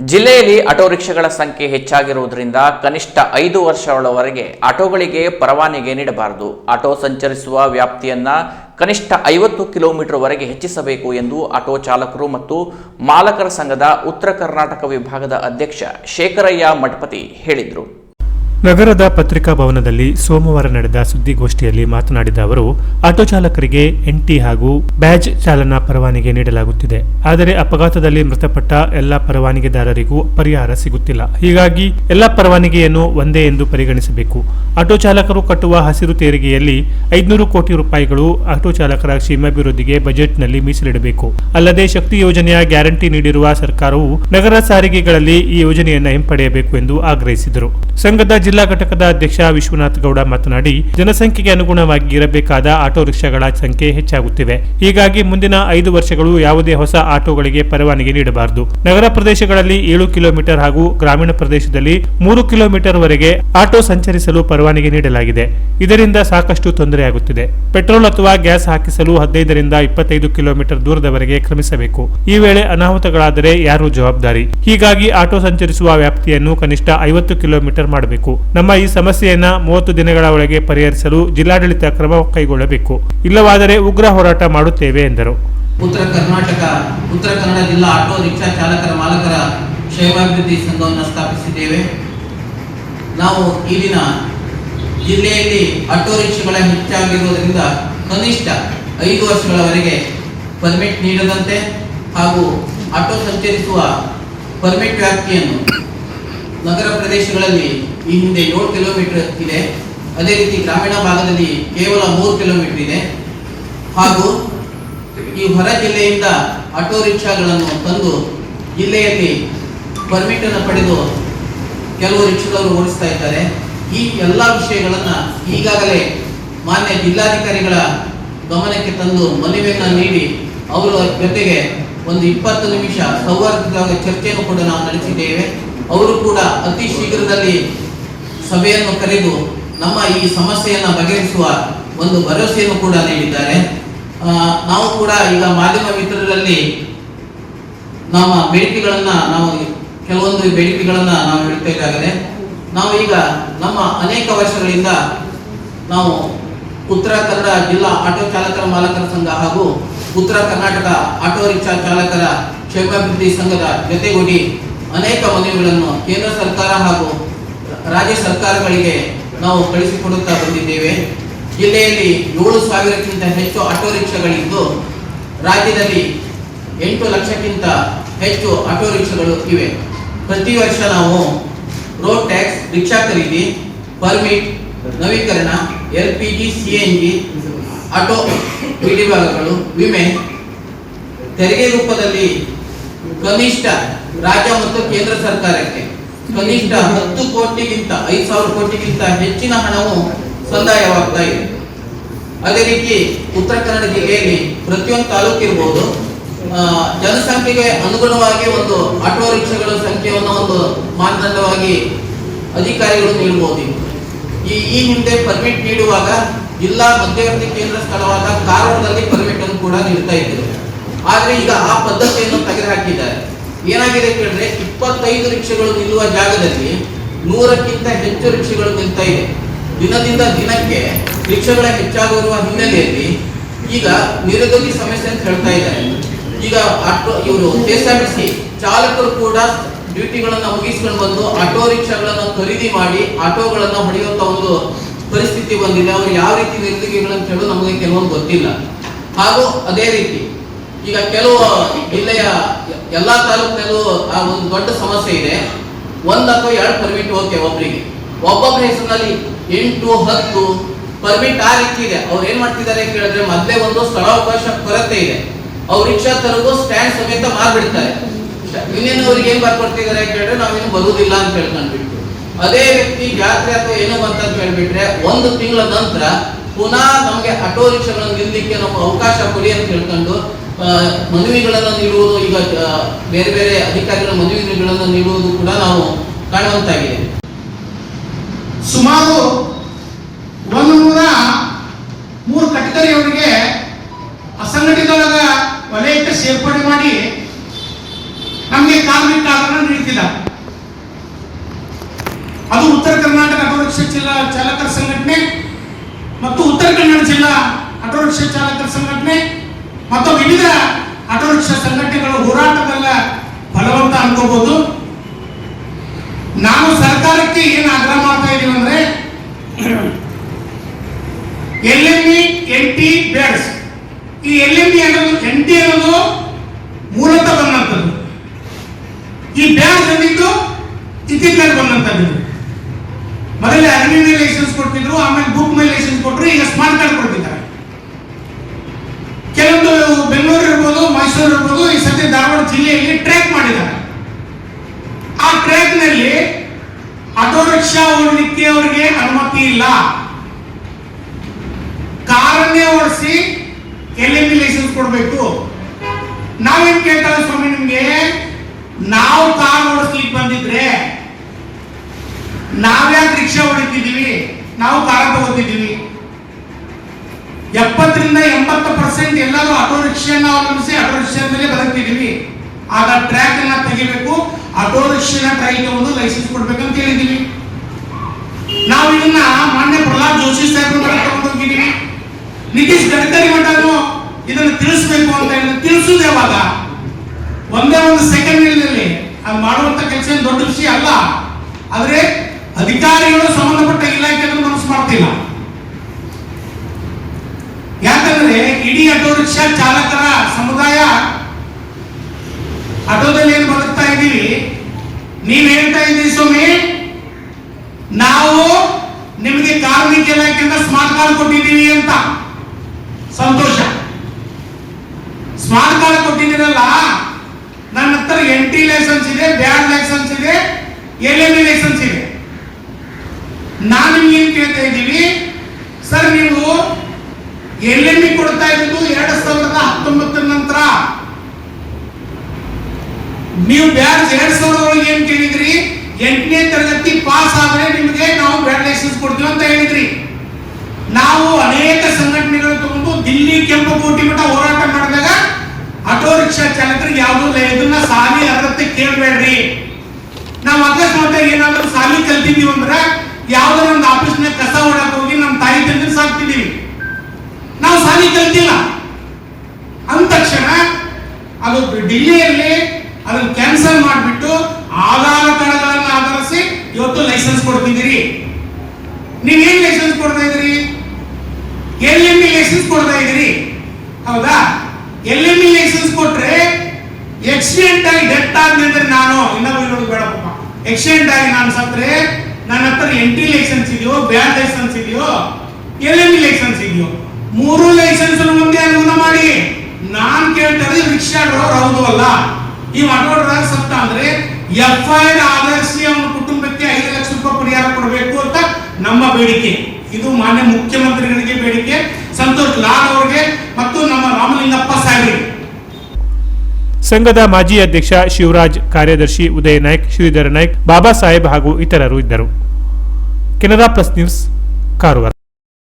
ಜಿಲ್ಲೆಯಲ್ಲಿ ಆಟೋ ರಿಕ್ಷಾಗಳ ಸಂಖ್ಯೆ ಹೆಚ್ಚಾಗಿರುವುದರಿಂದ ಕನಿಷ್ಠ ಐದು ವರ್ಷಗಳವರೆಗೆ ಆಟೋಗಳಿಗೆ ಪರವಾನಿಗೆ ನೀಡಬಾರದು. ಆಟೋ ಸಂಚರಿಸುವ ವ್ಯಾಪ್ತಿಯನ್ನ ಕನಿಷ್ಠ ಐವತ್ತು ಕಿಲೋಮೀಟರ್ವರೆಗೆ ಹೆಚ್ಚಿಸಬೇಕು ಎಂದು ಆಟೋ ಚಾಲಕರು ಮತ್ತು ಮಾಲಕರ ಸಂಘದ ಉತ್ತರ ಕರ್ನಾಟಕ ವಿಭಾಗದ ಅಧ್ಯಕ್ಷ ಶೇಖರಯ್ಯ ಮಠಪತಿ ಹೇಳಿದರು. ನಗರದ ಪತ್ರಿಕಾ ಭವನದಲ್ಲಿ ಸೋಮವಾರ ನಡೆದ ಸುದ್ದಿಗೋಷ್ಠಿಯಲ್ಲಿ ಮಾತನಾಡಿದ ಅವರು, ಆಟೋ ಚಾಲಕರಿಗೆ ಎನ್ಟಿ ಹಾಗೂ ಬ್ಯಾಜ್ ಚಾಲನಾ ಪರವಾನಿಗೆ ನೀಡಲಾಗುತ್ತಿದೆ. ಆದರೆ ಅಪಘಾತದಲ್ಲಿ ಮೃತಪಟ್ಟ ಎಲ್ಲ ಪರವಾನಗಿದಾರರಿಗೂ ಪರಿಹಾರ ಸಿಗುತ್ತಿಲ್ಲ. ಹೀಗಾಗಿ ಎಲ್ಲ ಪರವಾನಗಿಯನ್ನು ಒಂದೇ ಎಂದು ಪರಿಗಣಿಸಬೇಕು. ಆಟೋ ಚಾಲಕರು ಕಟ್ಟುವ ಹಸಿರು ತೆರಿಗೆಯಲ್ಲಿ ಐದುನೂರು ಕೋಟಿ ರೂಪಾಯಿಗಳು ಆಟೋ ಚಾಲಕರ ಕ್ಷೇಮಾಭಿವೃದ್ಧಿಗೆ ಬಜೆಟ್ನಲ್ಲಿ ಮೀಸಲಿಡಬೇಕು. ಅಲ್ಲದೆ ಶಕ್ತಿ ಯೋಜನೆಯ ಗ್ಯಾರಂಟಿ ನೀಡಿರುವ ಸರ್ಕಾರವು ನಗರ ಸಾರಿಗೆಗಳಲ್ಲಿ ಈ ಯೋಜನೆಯನ್ನು ಹಿಂಪಡೆಯಬೇಕು ಎಂದು ಆಗ್ರಹಿಸಿದರು. ಸಂಘದ ಜಿಲ್ಲಾ ಘಟಕದ ಅಧ್ಯಕ್ಷ ವಿಶ್ವನಾಥ್ ಗೌಡ ಮಾತನಾಡಿ, ಜನಸಂಖ್ಯೆಗೆ ಅನುಗುಣವಾಗಿ ಇರಬೇಕಾದ ಆಟೋ ರಿಕ್ಷಾಗಳ ಸಂಖ್ಯೆ ಹೆಚ್ಚಾಗುತ್ತಿವೆ. ಹೀಗಾಗಿ ಮುಂದಿನ ಐದು ವರ್ಷಗಳು ಯಾವುದೇ ಹೊಸ ಆಟೋಗಳಿಗೆ ಪರವಾನಗಿ ನೀಡಬಾರದು. ನಗರ ಪ್ರದೇಶಗಳಲ್ಲಿ ಏಳು ಕಿಲೋಮೀಟರ್ ಹಾಗೂ ಗ್ರಾಮೀಣ ಪ್ರದೇಶದಲ್ಲಿ ಮೂರು ಕಿಲೋಮೀಟರ್ ವರೆಗೆ ಆಟೋ ಸಂಚರಿಸಲು ಪರವಾನಗಿ ನೀಡಲಾಗಿದೆ. ಇದರಿಂದ ಸಾಕಷ್ಟು ತೊಂದರೆಯಾಗುತ್ತಿದೆ ಪೆಟ್ರೋಲ್ ಅಥವಾ ಗ್ಯಾಸ್ ಹಾಕಿಸಲು ಹದಿನೈದರಿಂದ ಇಪ್ಪತ್ತೈದು ಕಿಲೋಮೀಟರ್ ದೂರದವರೆಗೆ ಕ್ರಮಿಸಬೇಕು. ಈ ವೇಳೆ ಅನಾಹುತಗಳಾದರೆ ಯಾರು ಜವಾಬ್ದಾರಿ? ಹೀಗಾಗಿ ಆಟೋ ಸಂಚರಿಸುವ ವ್ಯಾಪ್ತಿಯನ್ನು ಕನಿಷ್ಠ ಐವತ್ತು ಕಿಲೋಮೀಟರ್ ಮಾಡಬೇಕು. ನಮ್ಮ ಈ ಸಮಸ್ಯೆಯನ್ನ ಮೂವತ್ತು ದಿನಗಳ ಒಳಗೆ ಪರಿಹರಿಸಲು ಜಿಲ್ಲಾಡಳಿತ ಕ್ರಮ ಕೈಗೊಳ್ಳಬೇಕು. ಇಲ್ಲವಾದರೆ ಉಗ್ರ ಹೋರಾಟ ಮಾಡುತ್ತೇವೆ, ಎಂದರು. ಉತ್ತರ ಕರ್ನಾಟಕ, ಉತ್ತರ ಕನ್ನಡ ಜಿಲ್ಲಾ ಆಟೋ ರಿಕ್ಷಾ ಚಾಲಕರ ಮಾಲಕರ ಕ್ಷೇಮಾಭಿವೃದ್ಧಿ ಸಂಘವನ್ನು ಸ್ಥಾಪಿಸಿದ್ದೇವೆ. ನಾವು ಇಲ್ಲಿನ ಜಿಲ್ಲೆಯಲ್ಲಿ ಆಟೋ ರಿಕ್ಷಾಗಳ ಹೆಚ್ಚಾಗಿರುವುದರಿಂದ ಕನಿಷ್ಠ ಐದು ವರ್ಷಗಳವರೆಗೆ ಪರ್ಮಿಟ್ ನೀಡದಂತೆ ಹಾಗೂ ಆಟೋ ಸಂಚರಿಸುವ ಪರ್ಮಿಟ್ ವ್ಯಾಪ್ತಿಯನ್ನು ನಗರ ಪ್ರದೇಶಗಳಲ್ಲಿ ಈ ಹಿಂದೆ ಏಳು ಕಿಲೋಮೀಟರ್ ಇದೆ. ಅದೇ ರೀತಿ ಗ್ರಾಮೀಣ ಭಾಗದಲ್ಲಿ ಕೇವಲ ಮೂರು ಕಿಲೋಮೀಟರ್ ಇದೆ. ಹಾಗೂ ಈ ಹೊರ ಜಿಲ್ಲೆಯಿಂದ ಆಟೋ ರಿಕ್ಷಾಗಳನ್ನು ತಂದು ಜಿಲ್ಲೆಯಲ್ಲಿ ಪರ್ಮಿಟ್ ಅನ್ನು ಪಡೆದು ಕೆಲವು ರಿಕ್ಷಾದವರು ಓಡಿಸ್ತಾ ಇದ್ದಾರೆ. ಈ ಎಲ್ಲ ವಿಷಯಗಳನ್ನು ಈಗಾಗಲೇ ಮಾನ್ಯ ಜಿಲ್ಲಾಧಿಕಾರಿಗಳ ಗಮನಕ್ಕೆ ತಂದು ಮನವಿಯನ್ನು ನೀಡಿ ಅವರ ಜೊತೆಗೆ ಒಂದು ಇಪ್ಪತ್ತು ನಿಮಿಷ ಸೌಹಾರ್ದ ಚರ್ಚೆಯನ್ನು ಕೂಡ ನಾವು ನಡೆಸಿದ್ದೇವೆ. ಅವರು ಕೂಡ ಅತಿ ಶೀಘ್ರದಲ್ಲಿ ಸಭೆಯನ್ನು ಕರೆದು ನಮ್ಮ ಈ ಸಮಸ್ಯೆಯನ್ನು ಬಗೆಹರಿಸುವ ಒಂದು ಭರವಸೆಯನ್ನು ಕೂಡ ನೀಡಿದ್ದಾರೆ. ನಾವು ಕೂಡ ಈಗ ಮಾಧ್ಯಮ ಮಿತ್ರರಲ್ಲಿ ನಮ್ಮ ಬೇಡಿಕೆಗಳನ್ನು ನಾವು ಕೆಲವೊಂದು ಬೇಡಿಕೆಗಳನ್ನ ನಾವು ಹೇಳಬೇಕಾಗಿದೆ. ನಾವು ಈಗ ನಮ್ಮ ಅನೇಕ ವರ್ಷಗಳಿಂದ ನಾವು ಉತ್ತರ ಕನ್ನಡ ಜಿಲ್ಲಾ ಆಟೋ ಚಾಲಕರ ಮಾಲಕರ ಸಂಘ ಹಾಗೂ ಉತ್ತರ ಕರ್ನಾಟಕ ಆಟೋ ರಿಕ್ಷಾ ಚಾಲಕರ ಕ್ಷೇಮಾಭಿವೃದ್ಧಿ ಸಂಘದ ಜೊತೆಗೂಡಿ ಅನೇಕ ಮನವಿಗಳನ್ನು ಕೇಂದ್ರ ಸರ್ಕಾರ ಹಾಗೂ ರಾಜ್ಯ ಸರ್ಕಾರಗಳಿಗೆ ನಾವು ಕಳಿಸಿಕೊಡುತ್ತಾ ಬಂದಿದ್ದೇವೆ. ಜಿಲ್ಲೆಯಲ್ಲಿ ಏಳು ಸಾವಿರಕ್ಕಿಂತ ಹೆಚ್ಚು ಆಟೋ ರಿಕ್ಷಾಗಳಿದ್ದು, ರಾಜ್ಯದಲ್ಲಿ ಎಂಟು ಲಕ್ಷಕ್ಕಿಂತ ಹೆಚ್ಚು ಆಟೋ ರಿಕ್ಷಾಗಳು ಇವೆ. ಪ್ರತಿ ವರ್ಷ ನಾವು ರೋಡ್ ಟ್ಯಾಕ್ಸ್, ರಿಕ್ಷಾ ಖರೀದಿ, ಪರ್ಮಿಟ್, ನವೀಕರಣ, L P G, C N G, auto ವಿಭಾಗಗಳು ವಿಮೆ, ತೆರಿಗೆ ರೂಪದಲ್ಲಿ ಕನಿಷ್ಠ ರಾಜ್ಯ ಮತ್ತು ಕೇಂದ್ರ ಸರ್ಕಾರಕ್ಕೆ ಕನಿಷ್ಠ ಹತ್ತು ಕೋಟಿಗಿಂತ, ಐದು ಸಾವಿರ ಕೋಟಿಗಿಂತ ಹೆಚ್ಚಿನ ಹಣವು ಸಂದಾಯವಾಗ್ತಾ ಇದೆ. ಅದೇ ರೀತಿ ಉತ್ತರ ಕನ್ನಡ ಜಿಲ್ಲೆಯಲ್ಲಿ ಪ್ರತಿಯೊಂದು ತಾಲೂಕು ಇರಬಹುದು ಜನಸಂಖ್ಯೆಗೆ ಅನುಗುಣವಾಗಿ ಒಂದು ಆಟೋ ರಿಕ್ಷಾಗಳ ಸಂಖ್ಯೆಯನ್ನು ಒಂದು ಮಾನದಂಡವಾಗಿ ಅಧಿಕಾರಿಗಳು ನೀಡಬಹುದು ಈ ಈ ಹಿಂದೆ ಪರ್ಮಿಟ್ ನೀಡುವಾಗ ಜಿಲ್ಲಾ ಮಧ್ಯವರ್ತಿ ಕೇಂದ್ರ ಸ್ಥಳವಾದ ಕಾರವಾರದಲ್ಲಿ ಪರ್ಮಿಟ್ ಅನ್ನು ಕೂಡ ನೀಡ್ತಾ ಇದ್ದರು. ಆದರೆ ಈಗ ಆ ಪದ್ಧತಿಯನ್ನು ತೆಗೆದುಹಾಕಿದ್ದಾರೆ. ಏನಾಗಿದೆ ಕೇಳಿದ್ರೆ ಇಪ್ಪತ್ತೈದು ರಿಕ್ಷೆಗಳು ನಿಲ್ಲುವ ಜಾಗದಲ್ಲಿ ನೂರಕ್ಕಿಂತ ಹೆಚ್ಚು ರಿಕ್ಷೆಗಳು ನಿಲ್ತಾ ಇದೆ. ದಿನದಿಂದ ದಿನಕ್ಕೆ ರಿಕ್ಷೆಗಳ ಹೆಚ್ಚಾಗಿರುವ ಹಿನ್ನೆಲೆಯಲ್ಲಿ ಈಗ ನಿರುದ್ಯೋಗಿ ಸಮಸ್ಯೆ ಅಂತ ಹೇಳ್ತಾ ಇದ್ದಾರೆ. ಈಗ ಆಟೋ ಇವರು K S R T C ಚಾಲಕರು ಕೂಡ ಡ್ಯೂಟಿಗಳನ್ನ ಮುಗಿಸ್ಕೊಂಡು ಬಂದು ಆಟೋ ರಿಕ್ಷಾಗಳನ್ನು ಖರೀದಿ ಮಾಡಿ ಆಟೋಗಳನ್ನ ಹೊಡೆಯುವಂತ ಒಂದು ಪರಿಸ್ಥಿತಿ ಬಂದಿದೆ. ಅವರು ಯಾವ ರೀತಿ ನಿರುದ್ಯೋಗಿಗಳಂತ ಹೇಳೋದು ನಮಗೆ ಕೆಲವೊಂದು ಗೊತ್ತಿಲ್ಲ. ಹಾಗೂ ಅದೇ ರೀತಿ ಈಗ ಕೆಲವು ಜಿಲ್ಲೆಯ ಎಲ್ಲಾ ತಾಲೂಕಿನಲ್ಲೂ ಆ ಒಂದು ದೊಡ್ಡ ಸಮಸ್ಯೆ ಇದೆ. ಒಂದ್ ಅಥವಾ ಎರಡು ಪರ್ಮಿಟ್ ಓಕೆ ಒಬ್ಬರಿಗೆ ಒಬ್ಬೊಬ್ಬರ ಹೆಸರಿನಲ್ಲಿ ಎಂಟು, ಹತ್ತು ಪರ್ಮಿಟ್ ಆ ರೀತಿ ಇದೆ. ಅವ್ರು ಏನ್ ಮಾಡ್ತಿದ್ದಾರೆ ಕೇಳಿದ್ರೆ ಮತ್ತೆ ಒಂದು ಸ್ಥಳಾವಕಾಶ ಕೊರತೆ ಇದೆ. ಅವ್ರು ರಿಕ್ಷಾ ತರಗೂ ಸ್ಟ್ಯಾಂಡ್ ಸಮೇತ ಮಾರ್ಬಿಡ್ತಾರೆ. ಇನ್ನೇನು ಅವ್ರಿಗೆ ಏನ್ ಬರ್ಕೊಡ್ತಿದ್ದಾರೆ ಕೇಳಿದ್ರೆ ನಾವೇನು ಬರುವುದಿಲ್ಲ ಅಂತ ಹೇಳ್ಕೊಂಡ್ಬಿಟ್ಟು. ಅದೇ ವ್ಯಕ್ತಿ ಜಾತ್ರೆ ಅಥವಾ ಏನೋ ಬಂತಂತ ಹೇಳ್ಬಿಟ್ರೆ ಒಂದು ತಿಂಗಳ ನಂತರ ಪುನಃ ನಮಗೆ ಆಟೋ ರಿಕ್ಷಾಗಳನ್ನು ನಿಲ್ಲಿಕ್ಕೆ ನಮ್ಗೆ ಅವಕಾಶ ಕೊಡಿ ಅಂತ ಹೇಳ್ಕೊಂಡು ಮನವಿಗಳನ್ನು ನೀಡುವುದು, ಈಗ ಬೇರೆ ಬೇರೆ ಅಧಿಕಾರಿಗಳ ಮನವಿಗಳನ್ನು ನೀಡುವುದು ಕೂಡ ನಾವು ಕಾಣುವಂತಾಗಿದೆ. ಸುಮಾರು ಒಂದು ನೂರ ಮೂರು ಕಟಕರಿಯವರಿಗೆ ಅಸಂಘಟಿತ ವಲಯಕ್ಕೆ ಸೇರ್ಪಡೆ ಮಾಡಿ ನಮಗೆ ಕಾರ್ಮಿಕ ನೀಡುತ್ತಿಲ್ಲ ಅದು ಉತ್ತರ ಕರ್ನಾಟಕ ಅಭಿವೃದ್ಧಿ ಜಿಲ್ಲಾ ಚಾಲಕರ ಸಂಘಟನೆ ಮತ್ತು ವಿವಿಧ ಆಟೋ ರಿಕ್ಷಾ ಸಂಘಟನೆಗಳ ಹೋರಾಟದಲ್ಲ ಫಲವಂತ ಅನ್ಕೋಬಹುದು ನಾವು ಸರ್ಕಾರಕ್ಕೆ ಏನು ಆಗ್ರಹ ಮಾಡ್ತಾ ಇದೀವಿ ಅಂದ್ರೆ L M E N T ಬ್ಯಾಡ್ಸ್ ಈ ಎಲ್ ಎಂ ಇ ಅನ್ನೋದು ಎನ್ ಟಿ ಅನ್ನೋದು ಮೂಲತಃ ಬಂದಂಥದ್ದು. ಈ ಬ್ಯಾಡ್ಸ್ ಬಂದಿದ್ದು ಇತ್ತೀಚಿನ ಬಂದಂಥದ್ದು. ಮೊದಲೇ ಅರಣ್ಯ ಮೇಲೆ ಲೈಸೆನ್ಸ್ ಕೊಡ್ತಿದ್ರು, ಆಮೇಲೆ ಬುಕ್ ಮೇಲೆ ಲೈಸೆನ್ಸ್ ಕೊಟ್ಟರು ಈಗ ಸ್ಮಾರ್ಟ್ ಕಾರ್ಡ್ ಕೊಡ್ತಿದ್ದಾರೆ ಕೆಲವೊಂದು ಬೆಂಗಳೂರು ಮೈಸೂರು ಇರ್ಬೋದು ಈ ಸತಿ ಧಾರವಾಡ ಜಿಲ್ಲೆಯಲ್ಲಿ ಟ್ರ್ಯಾಕ್ ಮಾಡಿದ್ದಾರೆ. ಆ ಟ್ರ್ಯಾಕ್ನಲ್ಲಿ ಆಟೋ ರಿಕ್ಷಾ ಓಡಲಿಕ್ಕೆ ಅವರಿಗೆ ಅನುಮತಿ ಇಲ್ಲ. ಕಾರನ್ನೇ ಓಡಿಸಿ ಎಲ್ ಲೈಸೆನ್ಸ್ ಕೊಡಬೇಕು. ನಾವೇನ್ ಕೇಳ್ತಾ ಸ್ವಾಮಿ ನಿಮ್ಗೆ? ನಾವು ಕಾರ್ ಓಡಿಸ್ಲಿಕ್ಕೆ ಬಂದಿದ್ರೆ ನಾವ್ಯಾಕೆ ರಿಕ್ಷಾ ಹೊಡಿತಿದ್ದೀವಿ ನಾವು ಕಾರ ತಗೋತಿದ್ದೀವಿ. ಎಪ್ಪತ್ತರಿಂದ ಎಂಬತ್ತು ಪರ್ಸೆಂಟ್ ಎಲ್ಲರೂ ಆಟೋ ರಿಕ್ಷಾನ ಅವಲಂಬಿಸಿ ಮೇಲೆ ಬದುಕ್ತಿದ್ದೀವಿ ಆಗ ಟ್ರ್ಯಾಕ್ ಅನ್ನ ತೆಗಿಬೇಕು ಆಟೋ ರಿಕ್ಷಾನ ಟ್ರೈನ್ ತಗೊಂಡು ಲೈಸೆನ್ಸ್ ಕೊಡ್ಬೇಕಂತ ಹೇಳಿದ್ದೀವಿ ನಾವು ಇದನ್ನ ಮಾನ್ಯ ಪ್ರಹ್ಲಾದ್ ಜೋಶಿ ಸಾಹೇಬ್ರ ಮನೆ ತಗೊಂಡು ಹೋಗಿದ್ದೀವಿ ನಿತೀಶ್ ಗಡ್ಕರಿ ಮಠನು ಇದನ್ನು ತಿಳಿಸ್ಬೇಕು ಅಂತ ಹೇಳಿದ್ರೆ. ತಿಳಿಸುದು ಯಾವಾಗ ಒಂದೇ ಒಂದು ಸೆಕೆಂಡ್ನಲ್ಲಿ ಅದು ಮಾಡುವಂತ ಕೆಲಸ ದೊಡ್ಡ ವಿಷಯ ಅಲ್ಲ. ಆದ್ರೆ ಅಧಿಕಾರಿಗಳು ಸಂಬಂಧಪಟ್ಟ ಇಲಾಖೆಗಳು ಮನಸ್ಸು ಮಾಡ್ತಿಲ್ಲ. ಇಡೀ ಆಟೋ ರಿಕ್ಷಾ ಚಾಲಕರ ಸಮುದಾಯ ಆಟೋದಲ್ಲಿ ಏನು ಬದುಕ್ತಾ ಇದ್ದೀವಿ ನೀವ್ ಹೇಳ್ತಾ ಇದ್ದೀವಿ ಸ್ವಾಮಿ, ನಾವು ನಿಮಗೆ ಕಾರ್ಮಿಕ ಇಲಾಖೆಯಿಂದ ಸ್ಮಾರ್ಟ್ ಕಾರ್ಡ್ ಕೊಟ್ಟಿದ್ದೀವಿ ಅಂತ. ಸಂತೋಷ. ಸ್ಮಾರ್ಟ್ ಕಾರ್ಡ್ ಕೊಟ್ಟಿದ್ದೀರಲ್ಲ, ನನ್ನ ಹತ್ರ ಎನ್ ಟಿ ಲೈಸೆನ್ಸ್ ಇದೆ, ಬ್ಯಾಡ್ ಲೈಸೆನ್ಸ್ ಇದೆ ಎಲ್ ಎಂ ಲೈಸೆನ್ಸ್ ಇದೆ. ನಾನು ನಿಮ್ಗೆ ಏನ್ ಕೇಳ್ತಾ ಇದ್ದೀವಿ ಸರ್ ನೀವು ಎಲ್ ಎಂ ಕೊಡ್ತಾ ಇರೋದು ಎರಡ್ ಸಾವಿರದ ಹತ್ತೊಂಬತ್ತರ ನಂತರ ನೀವು ಬ್ಯಾಚ್ ಎರಡ್ ಸಾವಿರದ ಏನ್ ಕೇಳಿದ್ರಿ? ಎಂಟನೇ ತರಗತಿ ಪಾಸ್ ಆದ್ರೆ ನಿಮಗೆ ನಾವು ಗ್ರಾಜುಯೇಷನ್ ಕೊಡ್ತೀವಿ ಅಂತ ಹೇಳಿದ್ರಿ. ನಾವು ಅನೇಕ ಸಂಘಟನೆಗಳು ತಗೊಂಡು ದಿಲ್ಲಿ, ಕೆಂಪು ಕೋಟಿ ಮಠ ಹೋರಾಟ ಮಾಡಿದಾಗ ಆಟೋ ರಿಕ್ಷಾ ಚಾಲಕರಿಗೆ ಯಾವುದೂ ಇದನ್ನ ಸಾಲಿ ಅರ್ಹತೆ ಕೇಳಬೇಡ್ರಿ. ನಾವು ಅಕಸ್ಮಾತ್ ಏನಾದ್ರೂ ಸಾಲಿ ಕಲ್ತಿದ್ದೀವಿ ಅಂದ್ರೆ ಯಾವ್ದೋ ಒಂದು ಆಫೀಸ್ನಾಗ ಕಸ ಹೊಡಕ್ ಹೋಗಿ ನಮ್ಮ ತಾಯಿ ತಂದ್ರೆ ಸಾಕ್ತಿದ್ದೀವಿ. ನಾವು ಸಾಲಿ ಕಲ್ತಿಲ್ಲ. ಅಂದ ತಕ್ಷಣ ಅದು ಡಿಲ್ಲಿಯಲ್ಲಿ ಅದನ್ನ ಕ್ಯಾನ್ಸಲ್ ಮಾಡಿಬಿಟ್ಟು ಆಧಾರ ಕಾರ್ಡ್ಗಳನ್ನು ಆಧರಿಸಿ ಇವತ್ತು ಲೈಸೆನ್ಸ್ ಕೊಡ್ತಿದ್ದೀರಿ. ಏನು ಲೈಸೆನ್ಸ್ ಕೊಡ್ತಾ ಇದ್ದೀರಿ? ಎಲ್ ಎಂ ಲೈಸೆನ್ಸ್ ಕೊಡ್ತಾ ಇದ್ದೀರಿ. ಹೌದಾ? ಎಲ್ ಎಂ ಲೈಸೆನ್ಸ್ ಕೊಟ್ರೆ ಎಕ್ಸಿಡೆಂಟ್ ಆಗಿ ಡೆತ್ ಆದ್ಮೇಲೆ ನಾನು ಇನ್ನೊಬ್ಬ ಇರೋದು ಬೇಡಪ್ಪ. ಎಕ್ಸಿಡೆಂಟ್ ಆಗಿ ನಾನು ಸತ್ರೆ ನನ್ನ ಹತ್ರ ಎಂಟ್ರಿ ಲೈಸೆನ್ಸ್ ಇದೆಯೋ ಬ್ಯಾಂಕ್ ಲೈಸೆನ್ಸ್ ಇದೆಯೋ, ಎಲ್ ಎಂ ಲೈಸೆನ್ಸ್ ಇದೆಯೋ, ಮೂರು ಲೈಸೆನ್ಸ್ ಮುಂದೆ ಅನುಗುಣ ಮಾಡಿ. ನಾನ್ ಕೇಳ್ತಾರೆ ರಿಕ್ಷಾ ಡ್ರೈವರ್ ಹೌದು ಅಲ್ಲ. ಈ ಡ್ರೈವರ್ ಸತ್ತ ಅಂದ್ರೆ ಎಫ್ ಐ ಆಧರಿಸಿ ಅವನ ಕುಟುಂಬಕ್ಕೆ ಐದು ಲಕ್ಷ ರೂಪಾಯಿ ಪರಿಹಾರ ಕೊಡಬೇಕು ಅಂತ ನಮ್ಮ ಬೇಡಿಕೆ. ಇದು ಮಾನ್ಯ ಮುಖ್ಯಮಂತ್ರಿಗಳಿಗೆ ಬೇಡಿಕೆ. ಸಂತೋಷ್ ಲಾಲ್ ಅವರಿಗೆ ಮತ್ತು ನಮ್ಮ ರಾಮಲಿಂಗಪ್ಪ ಸಾಹೇಬರಿಗೆ. ಸಂಘದ ಮಾಜಿ ಅಧ್ಯಕ್ಷ ಶಿವರಾಜ್, ಕಾರ್ಯದರ್ಶಿ ಉದಯ ನಾಯ್ಕ್, ಶ್ರೀಧರ ನಾಯ್ಕ್, ಬಾಬಾ ಸಾಹೇಬ್ ಹಾಗೂ ಇತರರು ಇದ್ದರು. Canara plus news, Karwar.